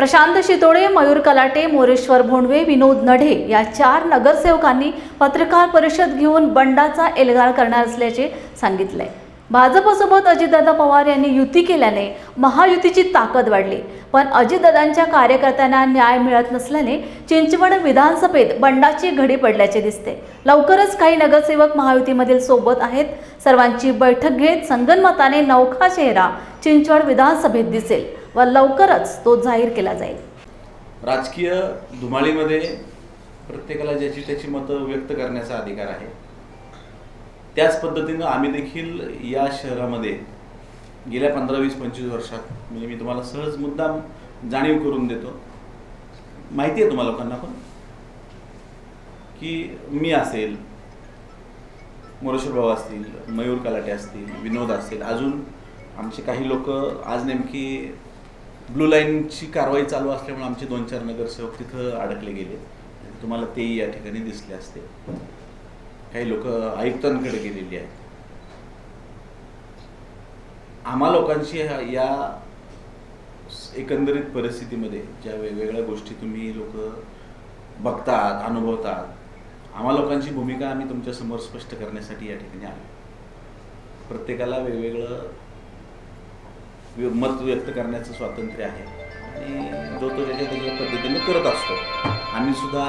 प्रशांत शितोडे मयूर कलाटे मोरेश्वर भोंडवे विनोद नढे या चार नगरसेवकांनी पत्रकार परिषद घेऊन बंडाचा एल्गार करणार असल्याचे सांगितले भाजपसोबत अजितदादा पवार यांनी युती केल्याने महायुतीची ताकद वाढली पण अजितदादांच्या कार्यकर्त्यांना न्याय मिळत नसल्याने चिंचवड विधानसभेत बंडाची घडी पडल्याचे दिसते. लवकरच काही नगरसेवक महायुतीमधील सोबत आहेत. सर्वांची बैठक घेत संगनमताने नौखा चेहरा चिंचवड विधानसभेत दिसेल. व लवकरच तो जाहीर केला जाईल. राजकीय धुमाळीमध्ये प्रत्येकाला ज्याची त्याची मतं व्यक्त करण्याचा अधिकार आहे. त्याच पद्धतीनं आम्ही देखील या शहरामध्ये गेल्या पंधरा वीस पंचवीस वर्षात म्हणजे मी तुम्हाला सहज मुद्दाम जाणीव करून देतो. माहिती आहे तुम्हाला लोकांना पण? की मी असेल मोरेश्वर भाऊ असतील मयूर कलाटे असतील विनोद असतील अजून आमचे काही लोक आज नेमकी ब्लू लाईनची कारवाई चालू असल्यामुळे आमचे दोन चार नगरसेवक तिथं अडकले गेले. तुम्हाला तेही या ठिकाणी दिसले असते. काही लोक आयुक्तांकडे गेलेली आहेत. आम्हा लोकांशी या एकंदरीत परिस्थितीमध्ये ज्या वेगवेगळ्या गोष्टी तुम्ही लोक बघतात अनुभवतात आम्हा लोकांची भूमिका आम्ही तुमच्यासमोर स्पष्ट करण्यासाठी या ठिकाणी आलो. प्रत्येकाला वेगवेगळं मत व्यक्त करण्याचं स्वातंत्र्य आहे. आणि जो तो त्याच्या त्याच्या पद्धतीने करत असतो. आम्ही सुद्धा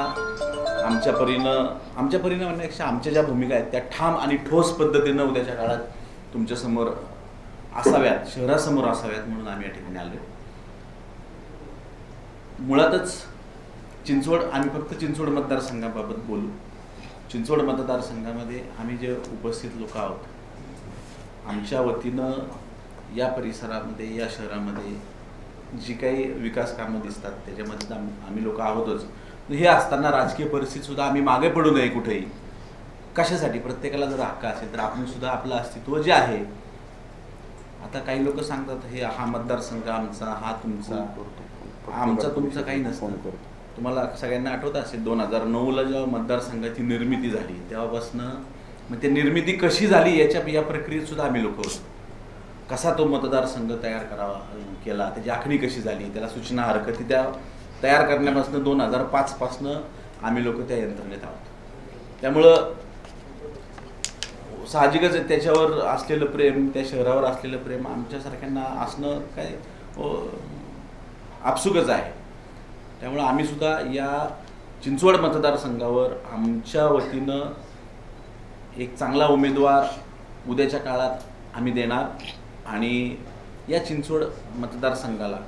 आमच्या परीनं आमच्या परीनं म्हणण्यापेक्षा आमच्या ज्या भूमिका आहेत त्या ठाम आणि ठोस पद्धतीनं उद्याच्या काळात तुमच्यासमोर असाव्यात शहरासमोर असाव्यात म्हणून आम्ही या ठिकाणी आलो मुळातच चिंचवड आम्ही फक्त चिंचवड मतदारसंघाबाबत बोलू. चिंचवड मतदारसंघामध्ये आम्ही जे उपस्थित लोक आहोत आमच्या वतीनं या परिसरामध्ये या शहरामध्ये जी काही विकास कामं दिसतात त्याच्यामध्ये आम्ही लोक आहोतच. हे असताना राजकीय परिस्थिती सुद्धा आम्ही मागे पडू नये कुठेही. कशासाठी? प्रत्येकाला जर हक्क असेल तर आपण सुद्धा आपलं अस्तित्व जे आहे आता काही लोक सांगतात हे हा मतदारसंघ आमचा हा तुमचा. आमचा तुमचा काही नसतं. तुम्हाला सगळ्यांना आठवत असेल दोन हजार नऊला जेव्हा मतदारसंघाची निर्मिती झाली तेव्हापासनं मग ते निर्मिती कशी झाली याच्या या प्रक्रियेत सुद्धा आम्ही लोक होतो. कसा तो मतदारसंघ तयार करावा केला त्याची आखणी कशी झाली त्याला सूचना हरकती त्या तयार करण्यापासून दोन हजार पाचपासनं आम्ही लोक त्या यंत्रणेत आहोत. त्यामुळं साहजिकच त्याच्यावर असलेलं प्रेम त्या शहरावर असलेलं प्रेम आमच्यासारख्यांना असणं काय आपसुकच आहे. त्यामुळं आम्ही सुद्धा या चिंचवड मतदारसंघावर आमच्या वतीनं एक चांगला उमेदवार उद्याच्या काळात आम्ही देणार. आणि या चिंचवड मतदारसंघाला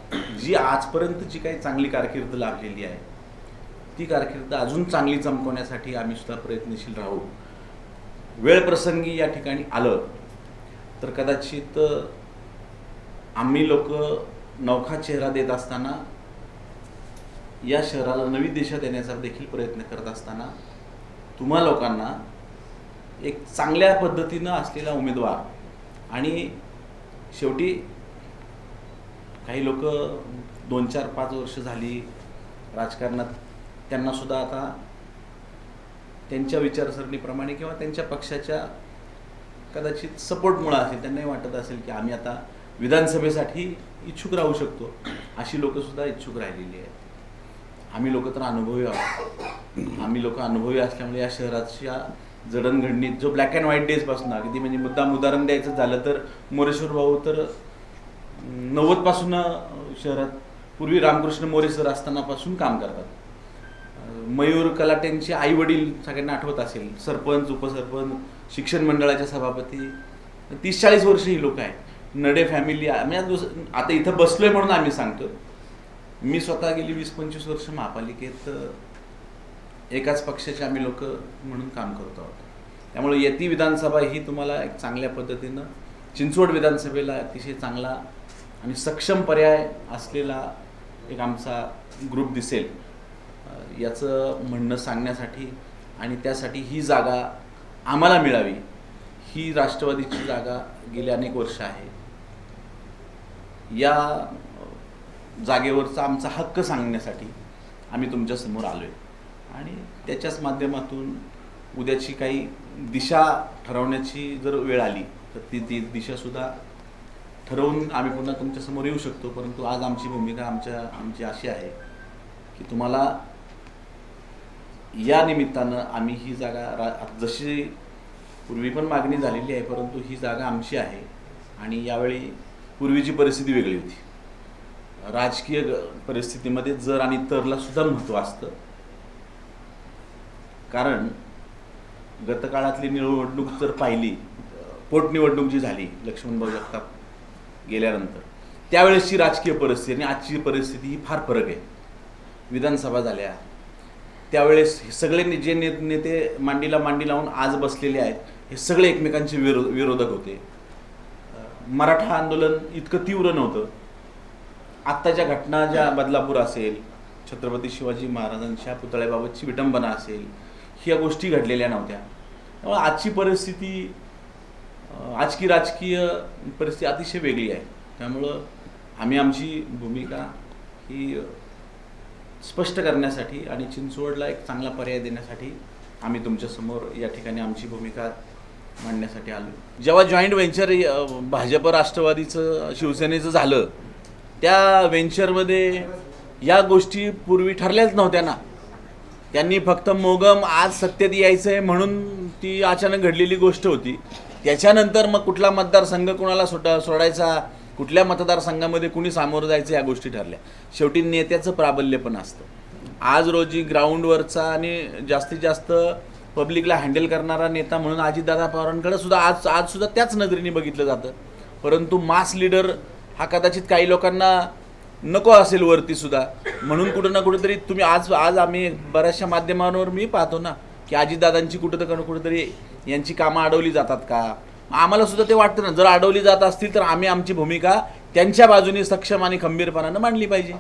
जी आजपर्यंत जी काही चांगली कारकीर्द लाभलेली आहे ती कारकीर्द अजून चांगली चमकवण्यासाठी आम्ही सुद्धा प्रयत्नशील राहू. वेळ प्रसंगी या ठिकाणी आलं तर कदाचित आम्ही लोक नौखा चेहरा देत असताना या शहराला नवी दिशा देण्याचा देखील प्रयत्न करत असताना तुम्हा लोकांना एक चांगल्या पद्धतीनं असलेला उमेदवार आणि शेवटी काही लोक दोन चार पाच वर्ष झाली राजकारणात त्यांना सुद्धा आता त्यांच्या विचारसरणीप्रमाणे किंवा त्यांच्या पक्षाच्या कदाचित सपोर्टमुळं असेल त्यांनाही वाटत असेल की आम्ही आता विधानसभेसाठी इच्छुक राहू शकतो. अशी लोकंसुद्धा इच्छुक राहिलेली आहेत. आम्ही लोक तर अनुभवी आहोत. आम्ही लोक अनुभवी असल्यामुळे या शहराच्या जडणघडणीत जो ब्लॅक अँड व्हाईट डेजपासून अगदी म्हणजे मुद्दाम उदाहरण द्यायचं झालं तर मोरेश्वर भाऊ तर नव्वदपासून शहरात पूर्वी रामकृष्ण मोरे सर असतानापासून काम करतात. मयूर कलाट्यांचे आई वडील सगळ्यांना आठवत असेल सरपंच उपसरपंच शिक्षण मंडळाचे सभापती. तीस चाळीस वर्ष ही लोक आहेत. नडे फॅमिली म्हणजे आता दुस- आता इथं बसलोय म्हणून आम्ही सांगतो मी स्वतः गेली वीस पंचवीस वर्ष महापालिकेत एकाच पक्षाचे आम्ही लोक म्हणून काम करतो आहोत. त्यामुळे येती विधानसभा ही तुम्हाला एक चांगल्या पद्धतीनं चिंचवड विधानसभेला अतिशय चांगला आणि सक्षम पर्याय असलेला एक आमचा ग्रुप दिसेल. याचं म्हणणं सांगण्यासाठी आणि त्यासाठी ही जागा आम्हाला मिळावी. ही राष्ट्रवादीची जागा गेली अनेक वर्ष आहे. या जागेवरचा आमचा हक्क सांगण्यासाठी आम्ही तुमच्यासमोर आलो आहे आणि त्याच्याच माध्यमातून उद्याची काही दिशा ठरवण्याची जर वेळ आली तर ती ती दिशासुद्धा ठरवून आम्ही पुन्हा तुमच्यासमोर येऊ शकतो. परंतु आज आमची भूमिका आमच्या आमची अशी आहे की तुम्हाला या निमित्तानं आम्ही ही जागा रा जशी पूर्वी पण मागणी झालेली आहे परंतु ही जागा आमची आहे आणि यावेळी पूर्वीची परिस्थिती वेगळी होती. राजकीय ग- परिस्थितीमध्ये जर आणि तरला सुद्धा महत्त्व असतं कारण गतकाळातली निवडणूक जर पाहिली पोटनिवडणूक जी झाली लक्ष्मणभाऊ जगताप गेल्यानंतर त्यावेळेसची राजकीय परिस्थिती आणि आजची परिस्थिती ही फार फरक आहे. विधानसभा झाल्या. त्यावेळेस हे सगळे जे ने- नेते मांडीला मांडी लावून आज बसलेले आहेत हे सगळे एकमेकांचे विरो विरोधक होते. मराठा आंदोलन इतकं तीव्र नव्हतं. आत्ताच्या घटना ज्या बदलापूर असेल छत्रपती शिवाजी महाराजांच्या पुतळ्याबाबतची विटंबना असेल ह्या गोष्टी घडलेल्या नव्हत्या. त्यामुळे आजची परिस्थिती आजची राजकीय परिस्थिती अतिशय वेगळी आहे. त्यामुळं आम्ही आमची भूमिका ही स्पष्ट करण्यासाठी आणि चिंचवडला एक चांगला पर्याय देण्यासाठी आम्ही तुमच्यासमोर या ठिकाणी आमची भूमिका मांडण्यासाठी आलो. जेव्हा जॉईंट व्हेंचर भाजप राष्ट्रवादीचं शिवसेनेचं झालं त्या व्हेंचरमध्ये या गोष्टी पूर्वी ठरल्याच नव्हत्या ना. त्यांनी फक्त मोगम आज सत्तेत यायचं आहे म्हणून ती अचानक घडलेली गोष्ट होती. त्याच्यानंतर मग कुठला मतदारसंघ कोणाला सोटा सोडायचा? कुठल्या मतदारसंघामध्ये कुणी सामोरं जायचं या गोष्टी ठरल्या. शेवटी नेत्याचं प्राबल्य पण असतं. आज रोजी ग्राउंडवरचा आणि जास्तीत जास्त पब्लिकला हँडल करणारा नेता म्हणून अजितदादा पवारांकडे सुद्धा आज आजसुद्धा त्याच नजरेने बघितलं जातं. परंतु मास लीडर हा कदाचित काही लोकांना नको असेल वरती सुद्धा. म्हणून कुठं ना कुठेतरी तुम्ही आज आज आम्ही बऱ्याचशा माध्यमांवर मी पाहतो ना की अजितदादांची कुठं तर कुठेतरी यांची कामं अडवली जातात का? आम्हाला सुद्धा ते वाटतं ना जर अडवली जात असतील तर आम्ही आमची भूमिका त्यांच्या बाजूने सक्षम आणि खंबीरपणानं मांडली पाहिजे.